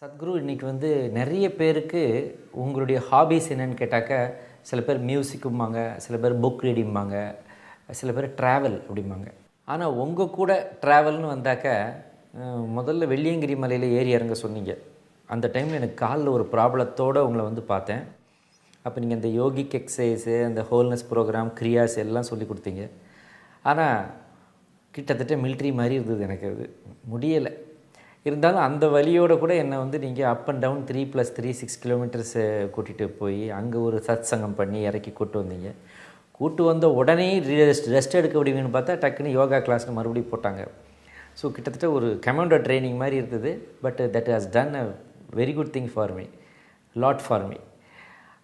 சத்குரு இன்னைக்கு வந்து நிறைய பேருக்கு உங்களுடைய ஹாபிஸ் என்னன்னு கேட்டாக்க சில பேர் மியூசிக்கும்பாங்க சில பேர் புக் ரீடிங்பாங்க சில பேர் ட்ராவல் அப்படிம்பாங்க. ஆனால் உங்கள் கூட ட்ராவல்னு வந்தாக்க முதல்ல வெள்ளியங்கிரி மலையில் ஏறி இறங்க சொன்னீங்க. அந்த டைமில் எனக்கு காலில் ஒரு ப்ராப்ளத்தோடு உங்களை வந்து பார்த்தேன். அப்போ நீங்கள் அந்த யோகிக் எக்ஸசைஸு அந்த ஹோல்னஸ் ப்ரோக்ராம் கிரியாஸ் எல்லாம் சொல்லி கொடுத்தீங்க. ஆனால் கிட்டத்தட்ட மிலிட்ரி மாதிரி இருந்தது எனக்கு அது. முடியலை. இருந்தாலும் அந்த வழியோட கூட என்னை வந்து நீங்கள் up and down three plus three six கிலோமீட்டர்ஸை கூட்டிகிட்டு போய் அங்கே ஒரு சத் சங்கம் பண்ணி இறக்கி கூட்டு வந்தீங்க. கூட்டு வந்த உடனே ரெஸ்ட் ரெஸ்ட் எடுக்க விடுவீங்கன்னு பார்த்தா டக்குன்னு யோகா கிளாஸ்னு மறுபடியும் போட்டாங்க. ஸோ கிட்டத்தட்ட ஒரு கமாண்டோ ட்ரைனிங் மாதிரி இருந்தது. But that has done a very good thing for me lot for me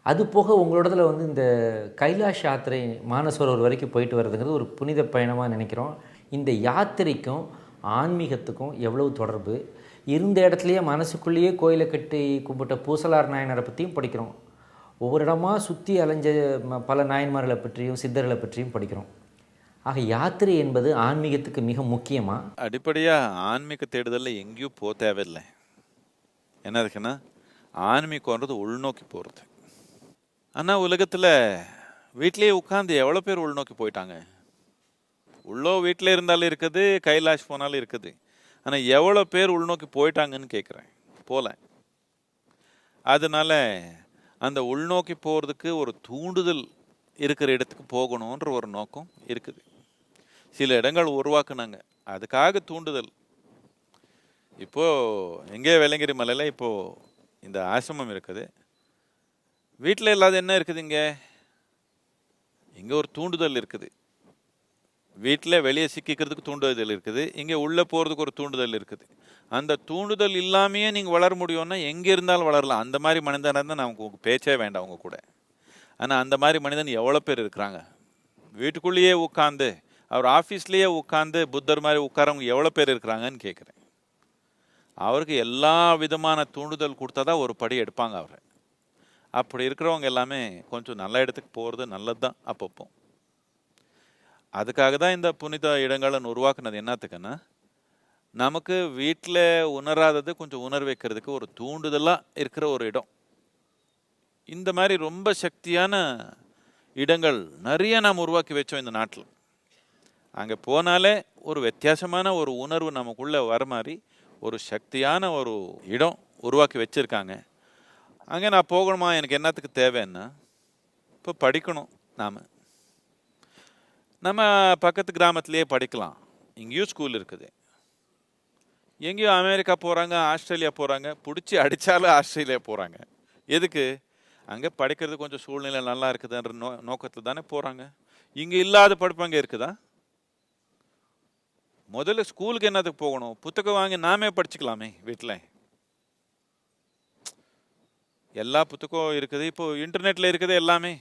அது போக உங்களோடதில் வந்து இந்த கைலாஷ் யாத்திரை மானசரோவர் வரைக்கும் போயிட்டு வர்றதுங்கிறது ஒரு புனித பயணமாக நினைக்கிறோம். இந்த யாத்திரைக்கும் ஆன்மீகத்துக்கும் எவ்வளவு தொடர்பு? இருந்த இடத்துலையே மனசுக்குள்ளேயே கோயிலை கட்டி கும்பிட்ட பூசலார் நாயனரை பற்றியும் படிக்கிறோம். ஒவ்வொரு இடமா சுற்றி அலைஞ்ச ம- பல நாயன்மார்களை பற்றியும் சித்தர்களை பற்றியும் படிக்கிறோம். ஆக யாத்திரை என்பது ஆன்மீகத்துக்கு மிக முக்கியமா? அடிப்படையாக ஆன்மீக தேடுதலில் எங்கேயும் போக தேவையில்லை. என்ன இருக்குன்னா ஆன்மீகம்ன்றது உள்நோக்கி போகிறது ஆனால் உலகத்தில் வீட்டிலேயே உட்காந்து எவ்வளோ பேர் உள்நோக்கி போயிட்டாங்க? உள்ளோ வீட்டில் இருந்தாலும் இருக்குது கைலாஷ் போனாலும் இருக்குது. ஆனால் எவ்வளோ பேர் உள்நோக்கி போயிட்டாங்கன்னு கேட்குறேன் போல. அதனால அந்த உள்நோக்கி போகிறதுக்கு ஒரு தூண்டுதல் இருக்கிற இடத்துக்கு போகணுன்ற ஒரு நோக்கம் இருக்குது. சில இடங்கள் உருவாக்குனாங்க. அதுக்காக தூண்டுதல். இப்போது எங்கே வெள்ளங்கிரி மலையில் இப்போது இந்த ஆசிரமம் இருக்குது. வீட்டில் இல்லாத என்ன இருக்குது இங்கே? இங்கே ஒரு தூண்டுதல் இருக்குது. வீட்டில் வெளியே சிக்கிக்கிறதுக்கு தூண்டுதல் இருக்குது. இங்கே உள்ளே போகிறதுக்கு ஒரு தூண்டுதல் இருக்குது. அந்த தூண்டுதல் இல்லாமையே நீங்கள் வளர முடியும்னா எங்கே இருந்தாலும் வளரலாம். அந்த மாதிரி மனிதனாக இருந்தால் நமக்கு உங்களுக்கு பேச்சே வேண்டாம் அவங்க கூட. ஆனால் அந்த மாதிரி மனிதன் எவ்வளோ பேர் இருக்கிறாங்க? வீட்டுக்குள்ளேயே உட்காந்து அவர் ஆஃபீஸ்லேயே உட்காந்து புத்தர் மாதிரி உட்காரவங்க எவ்வளோ பேர் இருக்கிறாங்கன்னு கேட்குறேன். அவருக்கு எல்லா விதமான தூண்டுதல் கொடுத்தா தான் ஒரு படி எடுப்பாங்க அவரை. அப்படி இருக்கிறவங்க எல்லாமே கொஞ்சம் நல்ல இடத்துக்கு போகிறது நல்லது தான் அப்பப்போ. அதுக்காக தான் இந்த புனித இடங்களை உருவாக்குனது. என்னத்துக்குன்னா நமக்கு வீட்டில் உணராதது கொஞ்சம் உணர் வைக்கிறதுக்கு ஒரு தூண்டுதலாக இருக்கிற ஒரு இடம். இந்த மாதிரி ரொம்ப சக்தியான இடங்கள் நிறைய நாம் உருவாக்கி வச்சோம் இந்த நாட்டில். அங்கே போனாலே ஒரு வித்தியாசமான ஒரு உணர்வு நமக்குள்ளே வர மாதிரி ஒரு சக்தியான ஒரு இடம் உருவாக்கி வச்சுருக்காங்க. அங்கே நான் போகணுமா? எனக்கு என்னத்துக்கு தேவைன்னா இப்போ படிக்கணும் நாம். நம்ம பக்கத்து கிராமத்திலே படிக்கலாம். இங்கேயும் ஸ்கூல் இருக்குது. எங்கேயோ அமெரிக்கா போகிறாங்க ஆஸ்திரேலியா போகிறாங்க பிடிச்சி அடித்தாலும் ஆஸ்திரேலியா போகிறாங்க எதுக்கு? அங்கே படிக்கிறது கொஞ்சம் சூழ்நிலை நல்லா இருக்குதுன்ற நோ நோக்கத்தில் தானே போகிறாங்க இங்கே இல்லாத படிப்பு அங்கே இருக்குதா? முதல்ல ஸ்கூலுக்கு என்னத்துக்கு போகணும்? புத்தகம் வாங்கி நாமே படிச்சுக்கலாமே வீட்டில் எல்லா புத்தகம் இருக்குது. இப்போ இன்டர்நெட்டில் இருக்குது எல்லாமே.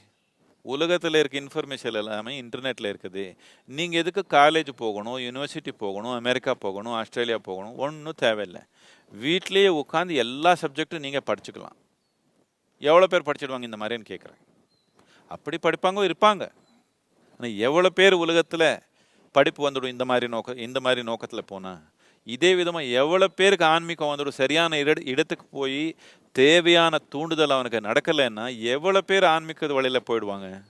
உலகத்தில் இருக்க இன்ஃபர்மேஷன் எல்லாமே இன்டர்நெட்டில் இருக்குது. நீங்கள் எதுக்கு காலேஜ் போகணும் யூனிவர்சிட்டி போகணும் அமெரிக்கா போகணும் ஆஸ்திரேலியா போகணும் ஒன்றும் தேவையில்லை. வீட்டிலேயே உட்காந்து எல்லா சப்ஜெக்டும் நீங்கள் படிச்சுக்கலாம். எவ்வளோ பேர் படிச்சிடுவாங்க இந்த மாதிரின்னு கேட்குறேன் அப்படி படிப்பாங்க இருப்பாங்க. ஆனால் எவ்வளோ பேர் உலகத்தில் படிப்பு வந்துடும் இந்த மாதிரி நோக்க இந்த மாதிரி நோக்கத்தில் போனால் இதே விதமாக எவ்வளோ பேருக்கு ஆன்மீகம் வந்துடும் சரியான இட இடத்துக்கு போய் தேவையான தூண்டுதல் அவனுக்கு நடக்கலைன்னா எவ்வளோ பேர் ஆன்மீக வழியில் போயிடுவாங்க?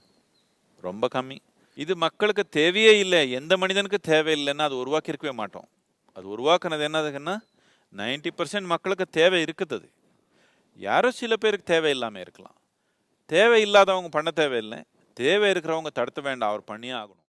ரொம்ப கம்மி. இது மக்களுக்கு தேவையே இல்லை. எந்த மனிதனுக்கு தேவையில்லைன்னா அது உருவாக்கியிருக்கவே மாட்டோம். அது உருவாக்குனது என்னதுன்னா நைன்டி பர்சன்ட் மக்களுக்கு தேவை இருக்குது அது. யாரோ சில பேருக்கு தேவை இல்லாமல் இருக்கலாம். தேவை இல்லாதவங்க பண்ண தேவையில்லை. தேவை இருக்கிறவங்க தடுத்த வேண்டாம். அவர் பண்ணியே ஆகணும்.